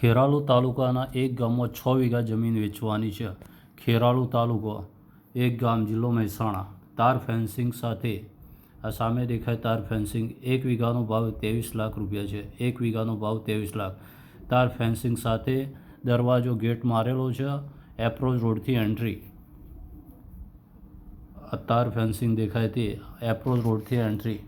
ખેરાલુ તાલુકાના એક ગામમાં છ વીઘા જમીન વેચવાની છે. ખેરાલુ તાલુકો, એક ગામ જિલ્લો મહેસાણા. તાર ફેન્સિંગ સાથે, આ સામે દેખાય તાર ફેન્સિંગ. એક વીઘાનો ભાવ ત્રેવીસ લાખ રૂપિયા છે. એક વીઘાનો ભાવ ત્રેવીસ લાખ. તાર ફેન્સિંગ સાથે દરવાજો ગેટ મારેલો છે, એપ્રોચ રોડથી એન્ટ્રી. તાર ફેન્સિંગ દેખાય તે એપ્રોચ રોડથી એન્ટ્રી.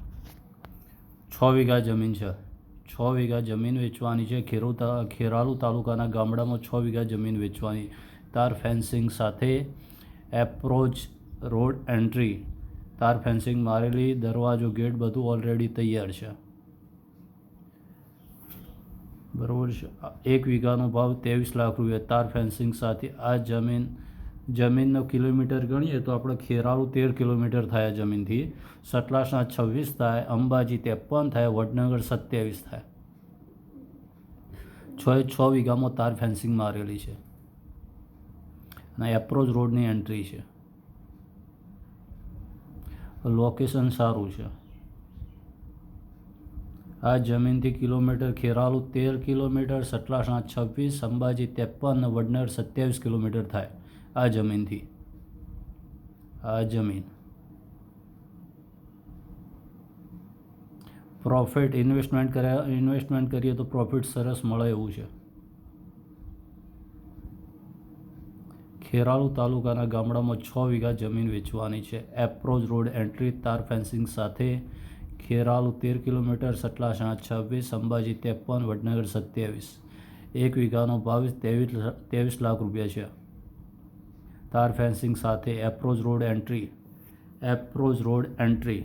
છ વીઘા જમીન છે. છ વીઘા જમીન વેચવાની છે. ખેરોતા, ખેરાલુ તાલુકાના ગામડામાં છ વીઘા જમીન વેચવાની. તાર ફેન્સિંગ સાથે એપ્રોચ રોડ એન્ટ્રી તાર ફેન્સિંગ મારેલી, દરવાજો, ગેટ બધું ઓલરેડી તૈયાર છે. બરાબર છે. એક વીઘાનો ભાવ ત્રેવીસ લાખ રૂપિયા. તાર ફેન્સિંગ સાથે આ જમીન જમીનનો કિલોમીટર ગણીએ તો આપણે ખેરાલુ તેર કિલોમીટર થાય જમીનથી. સતલાસના છવ્વીસ થાય, અંબાજી ત્રેપન થાય, વડનગર સત્યાવીસ થાય. છ એ છ વીઘામાં તાર ફેન્સિંગ મારેલી છે. અને એપ્રોચ રોડની એન્ટ્રી છે. લોકેશન સારું છે. આ જમીનથી કિલોમીટર ખેરાલુ તેર કિલોમીટર સતલાસણા છવ્વીસ, અંબાજી ત્રેપન, વડનગર સત્યાવીસ કિલોમીટર થાય. આ જમીનથી. આ જમીન. પ્રોફિટ ઇન્વેસ્ટમેન્ટ કર્યા ઇન્વેસ્ટમેન્ટ કરીએ તો પ્રોફિટ સરસ મળે એવું છે. ખેરાલુ તાલુકાના ગામડામાં છ વીઘા જમીન વેચવાની છે. એપ્રોચ રોડ એન્ટ્રી તાર ફેન્સિંગ સાથે ખેરાલુ તેર કિલોમીટર સતલાસણા છવ્વીસ, અંબાજી ત્રેપન, વડનગર સત્યાવીસ. એક વીઘાનો ભાવ ત્રેવીસ ત્રેવીસ લાખ રૂપિયા છે. તાર ફેન્સિંગ સાથે approach road entry approach road entry